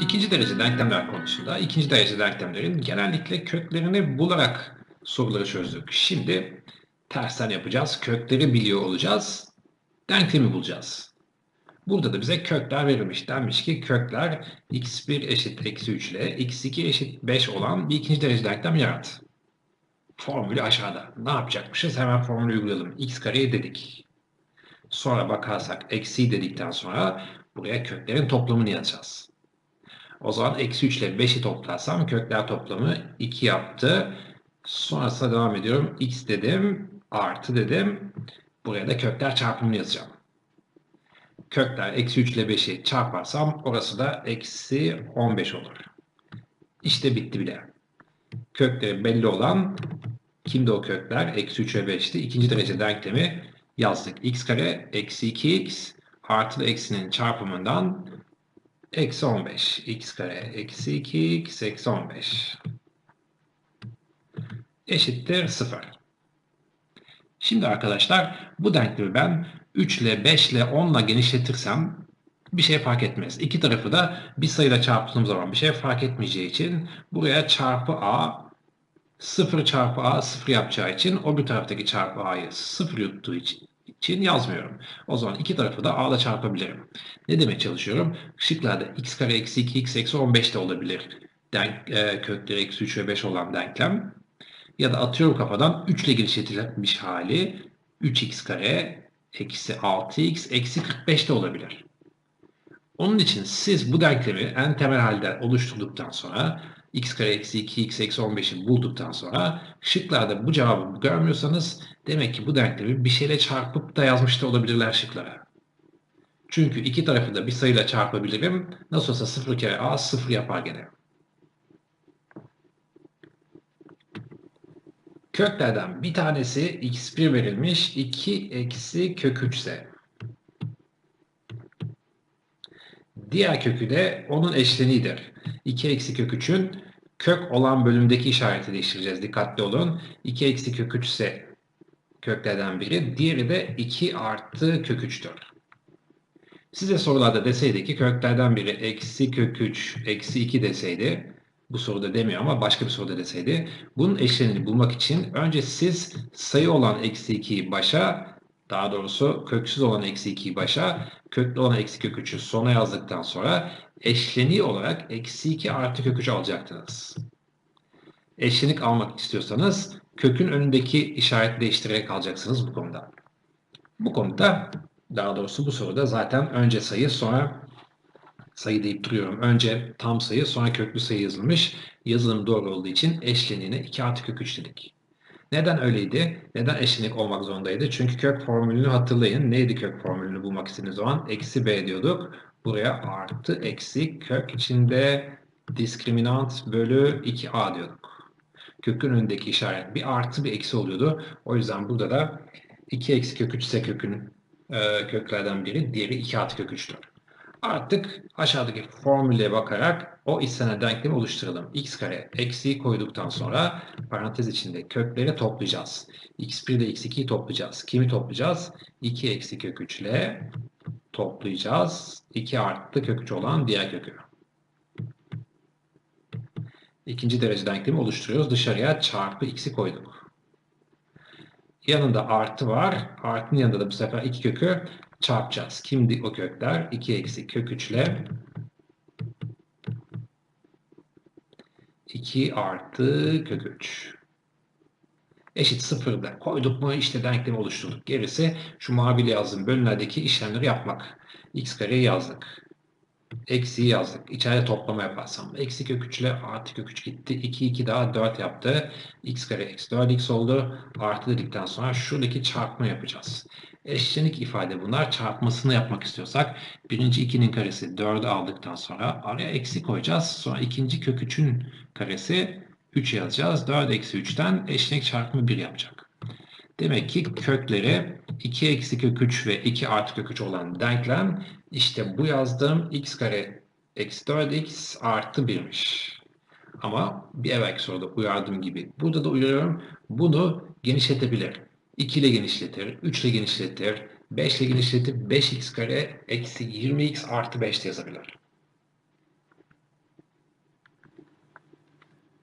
İkinci derece denklemler konusunda ikinci derece denklemlerin genellikle köklerini bularak soruları çözdük. Şimdi tersten yapacağız. Kökleri biliyor olacağız. Denklemi bulacağız. Burada da bize kökler verilmiş. Denmiş ki kökler x1 eşit eksi 3 ile x2 eşit 5 olan bir ikinci derece denklem yarat. Formülü aşağıda. Ne yapacakmışız? Hemen formülü uygulayalım. x kareyi dedik. Sonra bakarsak eksi dedikten sonra buraya köklerin toplamını yazacağız. O zaman eksi 3 ile 5'i toplarsam kökler toplamı 2 yaptı. Sonrasında devam ediyorum. x dedim. Artı dedim. Buraya da kökler çarpımını yazacağım. Kökler eksi 3 ile 5'i çarparsam orası da eksi 15 olur. İşte bitti bile. Kökleri belli olan kimde o kökler? Eksi 3 ve 5'ti. İkinci derece denklemi yazdık. x kare eksi 2x artı eksinin çarpımından eksi 15. x kare eksi 2x eksi 15 eşittir 0. Şimdi arkadaşlar bu denklemi ben 3 ile 5 ile 10 ile genişletirsem bir şey fark etmez. İki tarafı da bir sayıyla çarptığım zaman bir şey fark etmeyeceği için buraya çarpı a 0 çarpı a 0 yapacağı için o bir taraftaki çarpı a'yı 0 yuttuğu için için yazmıyorum. O zaman iki tarafı da a'la çarpabilirim. Ne demek çalışıyorum? Şıklarda x kare eksi 2 x eksi 15 de olabilir. Denk, e, kökleri eksi 3 ve 5 olan denklem. Ya da atıyorum kafadan 3 ile genişletilmiş hali 3x kare eksi 6x eksi 45 de olabilir. Onun için siz bu denklemi en temel halde oluşturduktan sonra x kare eksi 2x eksi 15'i bulduktan sonra şıklarda bu cevabı görmüyorsanız demek ki bu denklemi bir şeyle çarpıp da yazmış da olabilirler şıklara. Çünkü iki tarafı da bir sayıyla çarpabilirim. Nasıl olsa 0 kere a 0 yapar gene. Köklerden bir tanesi x1 verilmiş 2 eksi kök 3 ise diğer kökü de onun eşleniğidir. 2 eksi kök 3'ün kök olan bölümdeki işareti değiştireceğiz. Dikkatli olun. 2 eksi kök 3 ise köklerden biri. Diğeri de 2 artı kök 3'tür. Size sorularda deseydi ki köklerden biri eksi kök 3 eksi 2 deseydi bu soruda demiyor ama başka bir soruda deseydi bunun eşleniğini bulmak için önce siz sayı olan eksi 2'yi başa daha doğrusu köksüz olan eksi 2'yi başa, köklü olan eksi kök 3'ü sona yazdıktan sonra eşleniği olarak eksi 2 artı kök 3 alacaktınız. Eşlenik almak istiyorsanız kökün önündeki işareti değiştirerek alacaksınız bu konuda. Bu konuda daha doğrusu bu soruda zaten önce sayı sonra sayı deyip duruyorum. Önce tam sayı sonra köklü sayı yazılmış. Yazılım doğru olduğu için eşleniğine 2 artı kök 3 dedik. Neden öyleydi? Neden eşlenik olmak zorundaydı? Çünkü kök formülünü hatırlayın. Neydi kök formülünü bulmak istediğiniz zaman? Eksi b diyorduk. Buraya artı eksi kök içinde diskriminant bölü 2a diyorduk. Kökün önündeki işaret bir artı bir eksi oluyordu. O yüzden burada da 2 eksi kök 3 ise kökün e, köklerden biri, diğeri 2 artı kök 3'tür. Artık aşağıdaki formüle bakarak o istenen denklemi oluşturalım. x kare eksiği koyduktan sonra parantez içinde kökleri toplayacağız. x1 ile x2'yi toplayacağız. Kimi toplayacağız? 2 eksi kök 3 ile toplayacağız. 2 arttı kök 3 olan diğer kökü. İkinci derece denklemi oluşturuyoruz. Dışarıya çarpı x'i koyduk. Yanında artı var. Artının yanında da bu sefer iki kökü çarpacağız. Kimdi o kökler? 2 eksi kök 3 ile 2 artı kök 3 eşit 0'da koyduk mu işte denklemi oluşturduk. Gerisi şu maviyle yazdığım bölümlerdeki işlemleri yapmak. x kareyi yazdık. Eksiyi yazdık. İçeride toplama yaparsam. Eksi kök 3 ile artı kök 3 gitti. 2, 2 daha 4 yaptı. x kare eksi 4x oldu. Artı dedikten sonra şuradaki çarpma yapacağız. Eşlenik ifade bunlar. Çarpmasını yapmak istiyorsak birinci 2'nin karesi 4'ü aldıktan sonra araya eksi koyacağız. Sonra ikinci kök 3'ün karesi 3 yazacağız. 4 eksi 3'ten eşlenik çarpımı 1 yapacak. Demek ki kökleri 2 eksi kök 3 ve 2 artı kök 3 olan denklem işte bu yazdığım x kare eksi 4x artı 1'miş. Ama bir evvelki soruda uyardığım gibi burada da uyarıyorum. Bunu genişletebilir. 2 ile genişletir, 3 ile genişletir, 5 ile genişletir, 5x kare eksi 20x artı 5 de yazabilir.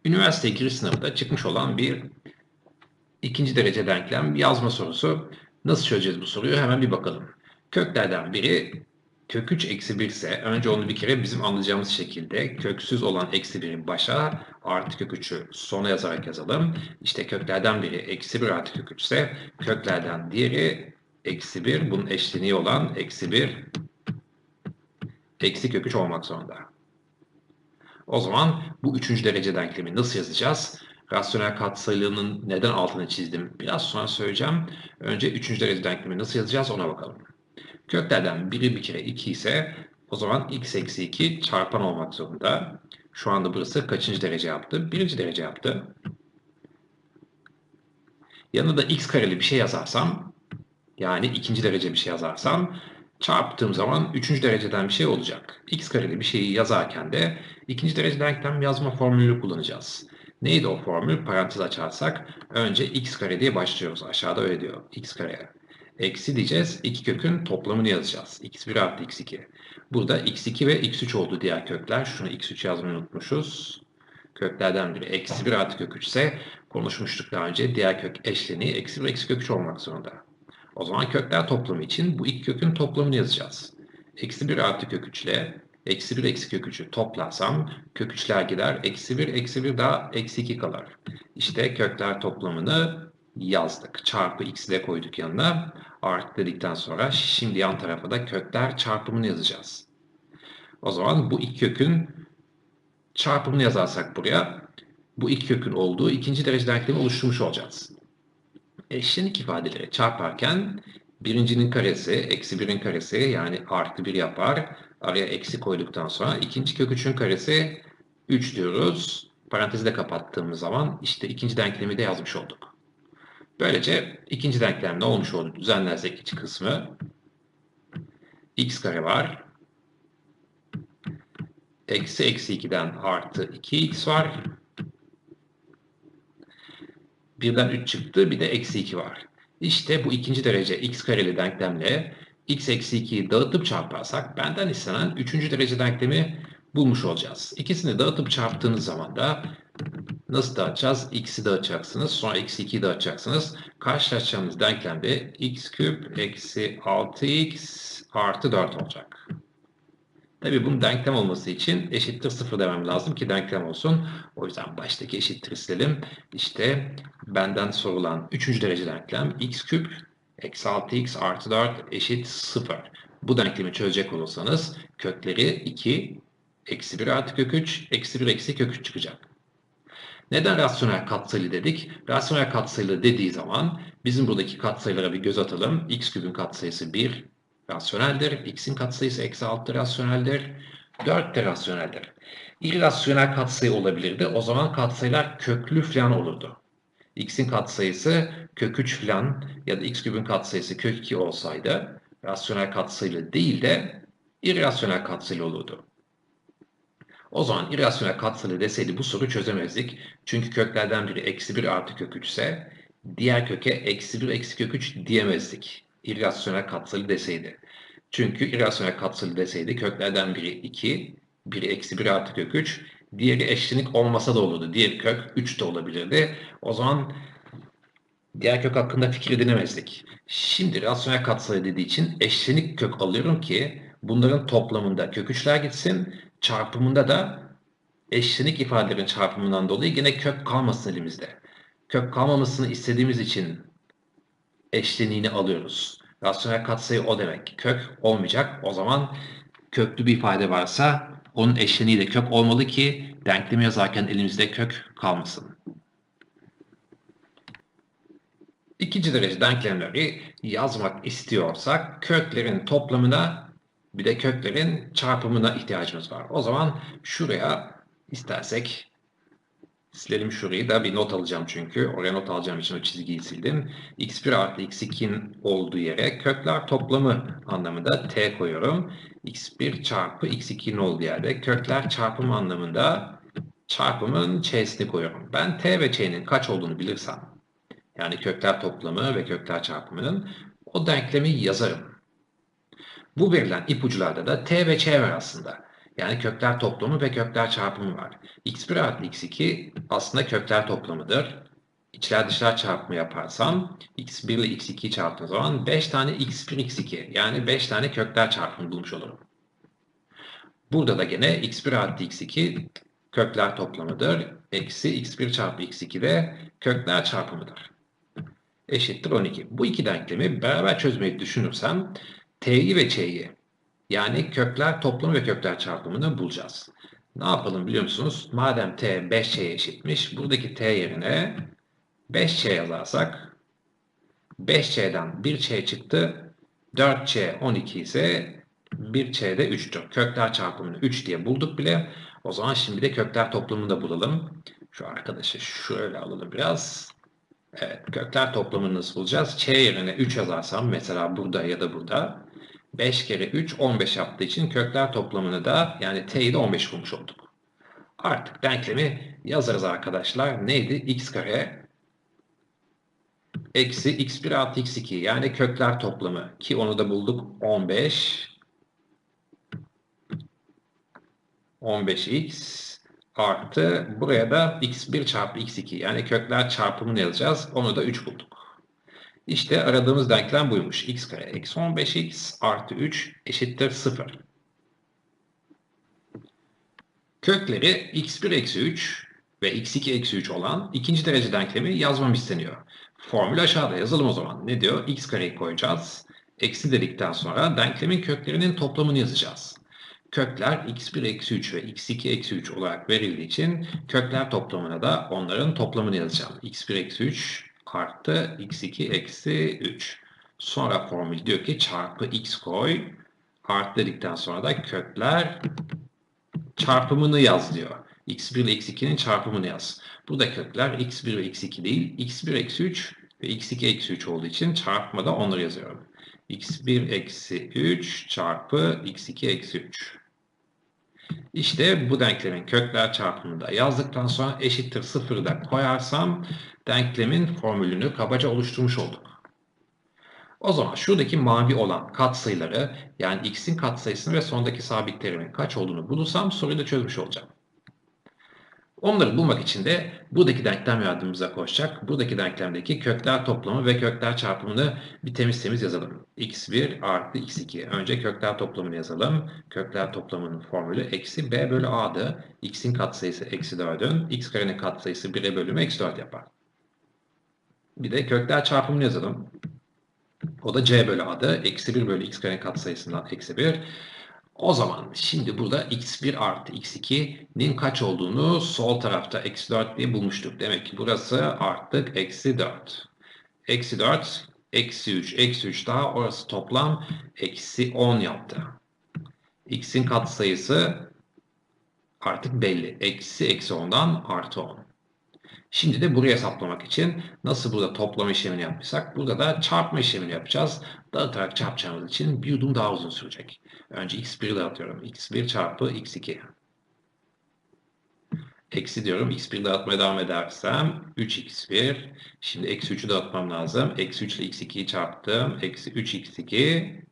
üniversite giriş sınavında çıkmış olan bir ikinci derece denklem yazma sorusu. Nasıl çözeceğiz bu soruyu? Hemen bir bakalım. Köklerden biri kök 3 eksi 1 ise önce onu bir kere bizim anlayacağımız şekilde köksüz olan eksi 1'i başa artı kök 3'ü sona yazarak yazalım. İşte köklerden biri eksi 1 artı kök 3 ise köklerden diğeri eksi 1 bunun eşleniği olan eksi 1 eksi kök 3 olmak zorunda. O zaman bu üçüncü derece denklemi nasıl yazacağız? Rasyonel katsayılının neden altını çizdim biraz sonra söyleyeceğim. Önce üçüncü derece denklemi nasıl yazacağız ona bakalım. Köklerden biri bir kere 2 ise o zaman x eksi 2 çarpan olmak zorunda. Şu anda burası kaçıncı derece yaptı? Birinci derece yaptı. Yanına da x kareli bir şey yazarsam yani ikinci derece bir şey yazarsam çarptığım zaman üçüncü dereceden bir şey olacak. x kareli bir şeyi yazarken de ikinci derece denklem yazma formülünü kullanacağız. Neydi o formül? Parantez açarsak önce x kare diye başlıyoruz. Aşağıda öyle diyor. x kare. Eksi diyeceğiz. iki kökün toplamını yazacağız. x1 artı x2. Burada x2 ve x3 oldu diğer kökler. Şunu x3 yazmayı unutmuşuz. Köklerden biri eksi 1 artı kök 3 ise konuşmuştuk daha önce. Diğer kök eşleniği eksi 1 eksi kök 3 olmak zorunda. O zaman kökler toplamı için bu iki kökün toplamını yazacağız. Eksi 1 artı kök 3 ile eksi 1 eksi kök 3'ü toplarsam kök 3'ler gider. Eksi 1 eksi 1 daha eksi 2 kalır. İşte kökler toplamını yazdık. Çarpı x'i de koyduk yanına. Artı dedikten sonra şimdi yan tarafa da kökler çarpımını yazacağız. O zaman bu iki kökün çarpımını yazarsak buraya bu iki kökün olduğu ikinci derece denklemi oluşturmuş olacağız. Eşlenik ifadeleri çarparken birincinin karesi eksi birin karesi yani artı bir yapar. Araya eksi koyduktan sonra ikinci kök 3'ün karesi 3 diyoruz. Parantezi de kapattığımız zaman işte ikinci denklemi de yazmış olduk. Böylece ikinci denklem ne olmuş oldu? Düzenlersek iç kısmı x kare var. Eksi eksi 2'den artı 2x var. Birden 3 çıktı. Bir de eksi 2 var. İşte bu ikinci derece x kareli denklemle x eksi 2'yi dağıtıp çarparsak benden istenen üçüncü derece denklemi bulmuş olacağız. İkisini dağıtıp çarptığınız zaman da nasıl dağıtacağız? x'i dağıtacaksınız. Sonra eksi 2'yi dağıtacaksınız. Karşılaşacağımız denklemde x küp eksi 6x artı 4 olacak. Tabii bunun denklem olması için eşittir 0 demem lazım ki denklem olsun. O yüzden baştaki eşittir silelim. İşte benden sorulan 3. derece denklem x küp eksi 6x artı 4 eşit 0. Bu denklemi çözecek olursanız kökleri 2 eksi 1 artı kök 3 eksi 1 eksi kök 3 çıkacak. Neden rasyonel katsayılı dedik? Rasyonel katsayılı dediği zaman bizim buradaki katsayılara bir göz atalım. x küpün katsayısı 1 rasyoneldir. x'in katsayısı eksi 6 rasyoneldir. 4 de rasyoneldir. İrrasyonel katsayı olabilirdi. O zaman katsayılar köklü falan olurdu. x'in katsayısı kök 3 falan ya da x küpün katsayısı kök 2 olsaydı rasyonel katsayılı değil de irrasyonel katsayılı olurdu. O zaman irrasyonel katsayılı deseydi bu soru çözemezdik. Çünkü köklerden biri eksi 1 artı kök 3 ise diğer köke eksi 1 eksi kök 3 diyemezdik. İrrasyonel katsayılı deseydi. Çünkü irrasyonel katsayılı deseydi köklerden biri 2, biri eksi 1 artı kök 3, diğeri eşlenik olmasa da olurdu. Diğer kök 3 de olabilirdi. O zaman diğer kök hakkında fikir edinemezdik. Şimdi rasyonel katsayı dediği için eşlenik kök alıyorum ki bunların toplamında kök 3'ler gitsin çarpımında da eşlenik ifadelerin çarpımından dolayı yine kök kalmasın elimizde. Kök kalmamasını istediğimiz için eşleniğini alıyoruz. Rasyonel katsayı o demek. Kök olmayacak. O zaman köklü bir ifade varsa onun eşleniği de kök olmalı ki denklemi yazarken elimizde kök kalmasın. İkinci derece denklemleri yazmak istiyorsak köklerin toplamına bir de köklerin çarpımına ihtiyacımız var. O zaman şuraya istersek silelim şurayı da bir not alacağım çünkü. Oraya not alacağım için o çizgiyi sildim. x1 artı x2'nin olduğu yere kökler toplamı anlamında t koyuyorum. x1 çarpı x2'nin olduğu yerde kökler çarpımı anlamında çarpımın ç'sini koyuyorum. Ben t ve ç'nin kaç olduğunu bilirsem yani kökler toplamı ve kökler çarpımının o denklemi yazarım. Bu verilen ipuçlarda da T ve Ç var aslında. Yani kökler toplamı ve kökler çarpımı var. x1 artı x2 aslında kökler toplamıdır. İçler dışlar çarpımı yaparsam x1 ile x2'yi çarptığım zaman 5 tane x1 x2 yani 5 tane kökler çarpımı bulmuş olurum. Burada da gene x1 artı x2 kökler toplamıdır. Eksi x1 çarpı x2 de kökler çarpımıdır. Eşittir 12. Bu iki denklemi beraber çözmeyi düşünürsem t'yi ve ç'yi yani kökler toplamı ve kökler çarpımını bulacağız. Ne yapalım biliyor musunuz? Madem t 5c'ye eşitmiş, buradaki t yerine 5c yazarsak 5c'den 1c çıktı. 4c 12 ise 1c de 3'tür. Kökler çarpımını 3 diye bulduk bile. O zaman şimdi de kökler toplamını da bulalım. Şu arkadaşı şöyle alalım biraz. Evet, kökler toplamını nasıl bulacağız? Ç yerine 3 yazarsam mesela burada ya da burada 5 kere 3 15 yaptığı için kökler toplamını da yani t'yi de 15 bulmuş olduk. Artık denklemi yazarız arkadaşlar. Neydi? x kare eksi x1 artı x2 yani kökler toplamı ki onu da bulduk 15 15x artı buraya da x1 çarpı x2 yani kökler çarpımını yazacağız. Onu da 3 bulduk. İşte aradığımız denklem buymuş. x kare eksi 15x artı 3 eşittir 0. Kökleri x1 eksi 3 ve x2 eksi 3 olan ikinci derece denklemi yazmam isteniyor. Formül aşağıda yazalım o zaman. Ne diyor? x kareyi koyacağız. Eksi dedikten sonra denklemin köklerinin toplamını yazacağız. Kökler x1 eksi 3 ve x2 eksi 3 olarak verildiği için kökler toplamına da onların toplamını yazacağım. x1 eksi 3 artı x2 eksi 3. Sonra formül diyor ki çarpı x koy artı dedikten sonra da kökler çarpımını yaz diyor. x1 ile x2'nin çarpımını yaz. Burada kökler x1 ve x2 değil x1 eksi 3 ve x2 eksi 3 olduğu için çarpmada onları yazıyorum x1 eksi 3 çarpı x2 eksi 3. İşte bu denklemin kökler çarpımını da yazdıktan sonra eşittir sıfırı da koyarsam denklemin formülünü kabaca oluşturmuş olduk. O zaman şuradaki mavi olan katsayıları yani x'in katsayısını ve sondaki sabit terimin kaç olduğunu bulursam soruyu da çözmüş olacağım. Onları bulmak için de buradaki denklem yardımımıza koşacak. Buradaki denklemdeki kökler toplamı ve kökler çarpımını bir temiz temiz yazalım. x1 artı x2. Önce kökler toplamını yazalım. Kökler toplamının formülü eksi b bölü a'dı. x'in katsayısı eksi 4'ün. x karenin katsayısı 1'e bölümü eksi 4 yapar. Bir de kökler çarpımını yazalım. O da c bölü a'dı. Eksi 1 bölü x karenin katsayısından eksi 1. O zaman şimdi burada x1 artı x2'nin kaç olduğunu sol tarafta eksi 4 diye bulmuştuk. Demek ki burası artık eksi 4. Eksi 4, eksi 3, eksi 3 daha orası toplam eksi 10 yaptı. x'in katsayısı artık belli. Eksi eksi 10'dan artı 10. Şimdi de buraya hesaplamak için nasıl burada toplam işlemini yapmışsak burada da çarpma işlemini yapacağız. Dağıtarak çarpacağımız için bir yudum daha uzun sürecek. Önce x1 dağıtıyorum. x1 çarpı x2. Eksi diyorum. x1 dağıtmaya devam edersem 3x1. Şimdi eksi 3'ü dağıtmam lazım. Eksi 3 ile x2'yi çarptım. Eksi 3x2.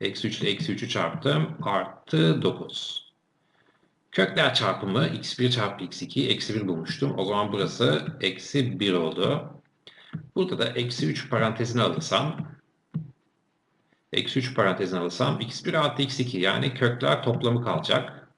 Eksi 3 ile eksi 3'ü çarptım. Artı 9. Kökler çarpımı x1 çarpı x2 eksi 1 bulmuştum. O zaman burası eksi 1 oldu. Burada da eksi 3 parantezine alırsam eksi 3 parantezine alırsam x1 artı x2 yani kökler toplamı kalacak.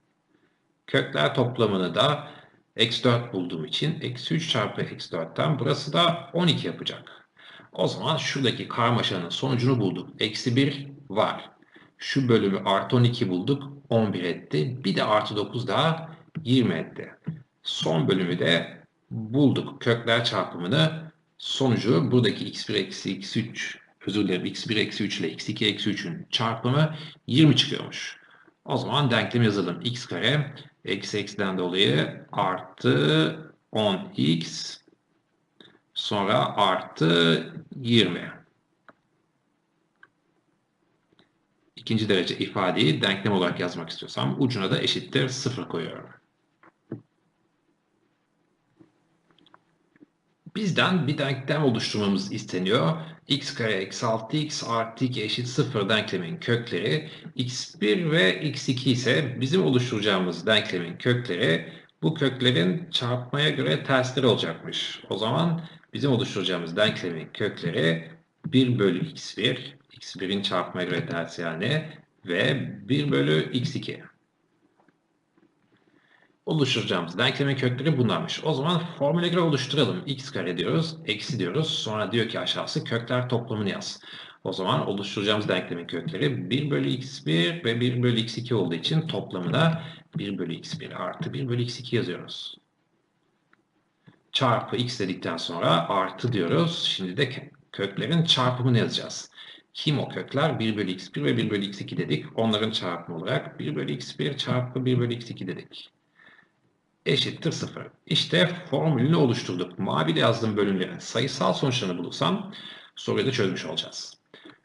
Kökler toplamını da eksi 4 bulduğum için eksi 3 çarpı eksi 4'ten burası da 12 yapacak. O zaman şuradaki karmaşanın sonucunu bulduk. Eksi 1 var. Şu bölümü artı 12 bulduk. 11 etti. Bir de artı 9 daha 20 etti. Son bölümü de bulduk. Kökler çarpımını sonucu buradaki x1 eksi x3 özür dilerim x1 eksi 3 ile x2 eksi 3'ün çarpımı 20 çıkıyormuş. O zaman denklem yazalım. x kare eksi eksiden dolayı artı 10x sonra artı 20. ikinci derece ifadeyi denklem olarak yazmak istiyorsam ucuna da eşittir 0 koyuyorum. Bizden bir denklem oluşturmamız isteniyor. x kare eksi 6x artı 2 eşit 0 denklemin kökleri x1 ve x2 ise bizim oluşturacağımız denklemin kökleri bu köklerin çarpmaya göre tersleri olacakmış. O zaman bizim oluşturacağımız denklemin kökleri 1 bölü x1, x1'in çarpmaya göre yani ve 1 bölü x2 oluşturacağımız denklemin kökleri bunlarmış. O zaman formüle göre oluşturalım. x kare diyoruz, eksi diyoruz. Sonra diyor ki aşağısı kökler toplamını yaz. O zaman oluşturacağımız denklemin kökleri 1 bölü x1 ve 1 bölü x2 olduğu için toplamına 1 bölü x1 artı 1 bölü x2 yazıyoruz. Çarpı x dedikten sonra artı diyoruz. Şimdi de köklerin çarpımını yazacağız. Kim o kökler? 1 bölü x1 ve 1 bölü x2 dedik. Onların çarpımı olarak 1 bölü x1 çarpı 1 bölü x2 dedik eşittir 0. İşte formülünü oluşturduk. Maviyle yazdığım bölümlerin sayısal sonuçlarını bulursam soruyu da çözmüş olacağız.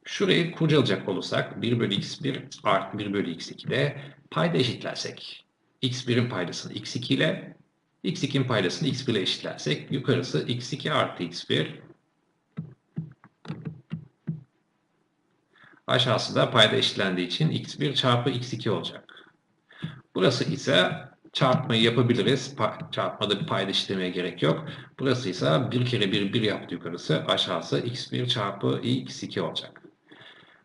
Şurayı kurcalayacak olursak 1 bölü x1 artı 1 bölü x2'de payda eşitlersek x1'in paydasını x2 ile x2'nin paydasını x1 ile eşitlersek yukarısı x2 artı x1 aşağısı da payda eşitlendiği için x1 çarpı x2 olacak. Burası ise çarpmayı yapabiliriz. Pa çarpmada bir payda işlemeye gerek yok. Burası ise 1 kere 1 1 yaptı yukarısı. Aşağısı x1 çarpı x2 olacak.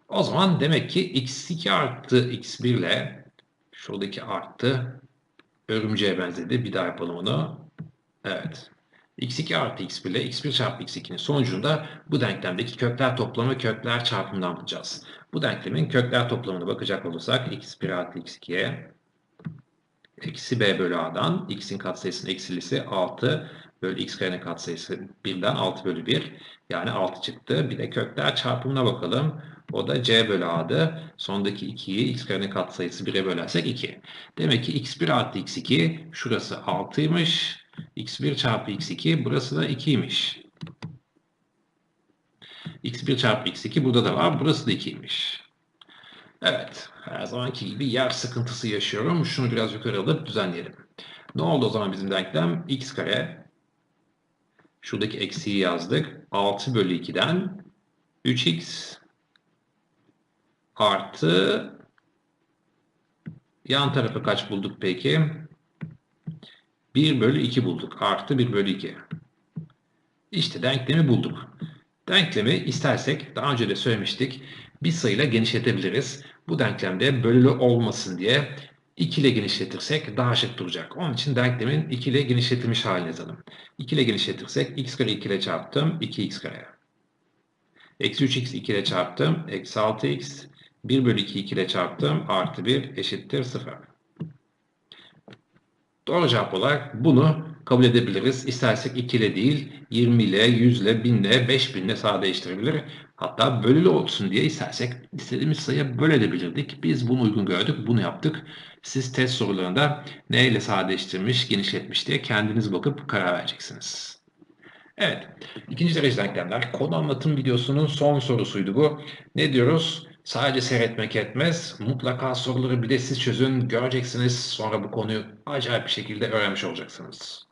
O zaman demek ki x2 artı x1 ile şuradaki arttı örümceğe benzedi. Bir daha yapalım onu. Evet. X2 artı x1 ile x1 çarpı x2'nin sonucunda bu denklemdeki kökler toplamı kökler çarpımından bulacağız. Bu denklemin kökler toplamına bakacak olursak x1 artı x2'ye eksi b bölü a'dan x'in katsayısının eksilisi 6 bölü x karenin katsayısı 1'den 6 bölü 1 yani 6 çıktı. Bir de kökler çarpımına bakalım. O da c bölü a'dı. Sondaki 2'yi x karenin katsayısı 1'e bölersek 2. Demek ki x1 artı x2 şurası 6'ymış. X1 çarpı x2 burası da 2'ymiş. x1 çarpı x2 burada da var. Burası da 2'ymiş. Evet, her zamanki gibi yer sıkıntısı yaşıyorum. Şunu biraz yukarı alıp düzenleyelim. Ne oldu o zaman bizim denklem? x kare, şuradaki eksiği yazdık. 6 bölü 2'den 3x artı yan tarafı kaç bulduk peki? 1 bölü 2 bulduk. Artı 1 bölü 2. İşte denklemi bulduk. Denklemi istersek daha önce de söylemiştik bir sayıyla genişletebiliriz. Bu denklemde bölülü olmasın diye 2 ile genişletirsek daha şık duracak. Onun için denklemin 2 ile genişletilmiş halini yazalım. 2 ile genişletirsek x kare 2 ile çarptım 2x kare. Eksi 3x 2 ile çarptım. Eksi 6x 1 bölü 2 2 ile çarptım. Artı 1 eşittir 0. Doğru cevap olarak bunu kabul edebiliriz. İstersek 2 ile değil 20 ile, 100 ile, 1000 ile, 5000 ile sadeleştirebilir. Hatta bölülü olsun diye istersek istediğimiz sayıya bölebilirdik. Biz bunu uygun gördük, bunu yaptık. Siz test sorularında neyle sadeleştirmiş, genişletmiş diye kendiniz bakıp karar vereceksiniz. Evet, ikinci derece denklemler. Konu anlatım videosunun son sorusuydu bu. Ne diyoruz? Sadece seyretmek etmez. Mutlaka soruları bir de siz çözün. Göreceksiniz. Sonra bu konuyu acayip bir şekilde öğrenmiş olacaksınız.